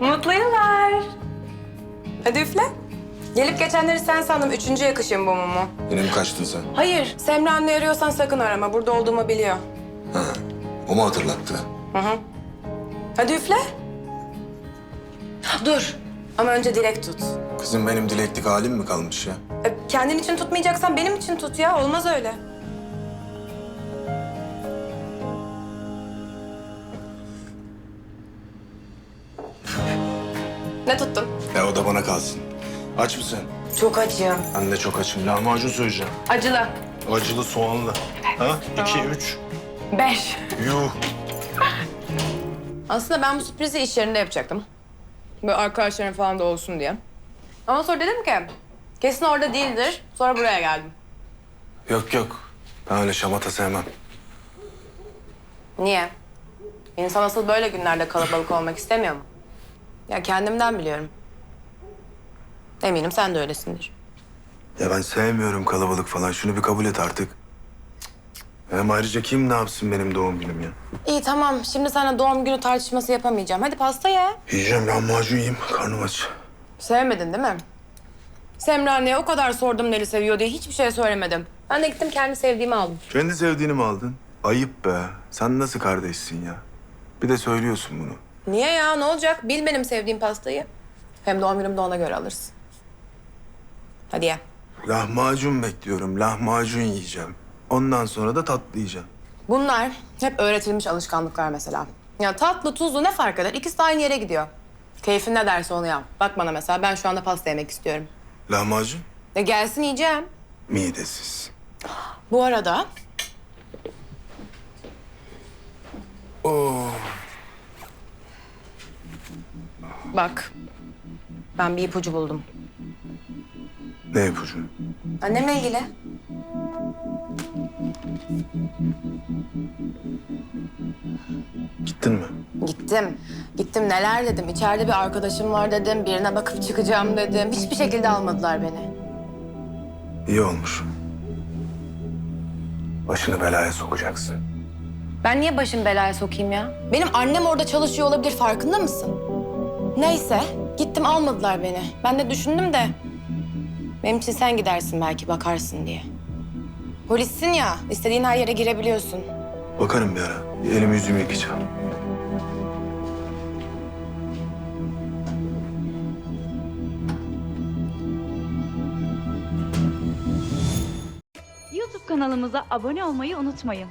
Mutlu yıllar. Hadi üfle. Gelip geçenleri sen sandım. Üçüncü yakışım bu mumu. Yine mi kaçtın sen? Hayır. Semra anne arıyorsan sakın arama. Burada olduğumu biliyor. Ha, o mu hatırlattı? Hı hı. Hadi üfle. Dur. Ama önce dilek tut. Kızım benim dileklik halim mi kalmış ya? E, Kendin için tutmayacaksan benim için tut ya. Olmaz öyle. Ne tuttun? E o da bana kalsın. Aç mısın? Çok acım. Ben de çok açım. Lahmacun söyleyeceğim. Acılı. Acılı soğanlı. Ha? İki, üç. Beş. Yuh. Aslında ben bu sürprizi iş yerinde yapacaktım. Böyle arkadaşlarım falan da olsun diye. Ama sonra dedim ki kesin orada değildir. Sonra buraya geldim. Yok yok. Ben öyle şamata sevmem. Niye? İnsan asıl böyle günlerde kalabalık olmak istemiyor mu? Ya kendimden biliyorum. Eminim sen de öylesindir. Ya ben sevmiyorum kalabalık falan. Şunu bir kabul et artık. Hem ayrıca kim ne yapsın benim doğum günüm ya? İyi tamam. Şimdi sana doğum günü tartışması yapamayacağım. Hadi pasta ye. Yiyeceğim lahmacun yiyeyim. Karnım aç. Sevmedin değil mi? Semra anneye o kadar sordum Neli seviyor diye hiçbir şey söylemedim. Ben de gittim kendi sevdiğimi aldım. Kendi sevdiğini mi aldın? Ayıp be. Sen nasıl kardeşsin ya? Bir de söylüyorsun bunu. Niye ya? Ne olacak? Bil benim sevdiğim pastayı. Hem doğum günümde ona göre alırsın. Hadi ye. Lahmacun bekliyorum. Lahmacun yiyeceğim. Ondan sonra da tatlı yiyeceğim. Bunlar hep öğretilmiş alışkanlıklar mesela. Ya tatlı, tuzlu ne fark eder? İkisi de aynı yere gidiyor. Keyfin ne derse onu yap. Bak bana mesela ben şu anda pasta yemek istiyorum. Lahmacun? E gelsin yiyeceğim. Midesiz. Bu arada bak ben bir ipucu buldum. Ne ipucu? Annemle ilgili. Gittin mi? Gittim. Gittim neler dedim. İçeride bir arkadaşım var dedim. Birine bakıp çıkacağım dedim. Hiçbir şekilde almadılar beni. İyi olmuş. Başını belaya sokacaksın. Ben niye başım belaya sokayım ya? Benim annem orada çalışıyor olabilir farkında mısın? Neyse gittim almadılar beni. Ben de düşündüm de benim için sen gidersin belki bakarsın diye. Polissin ya istediğin her yere girebiliyorsun. Bakarım bir ara. Bir elimi yüzümü yıkayacağım. YouTube kanalımıza abone olmayı unutmayın.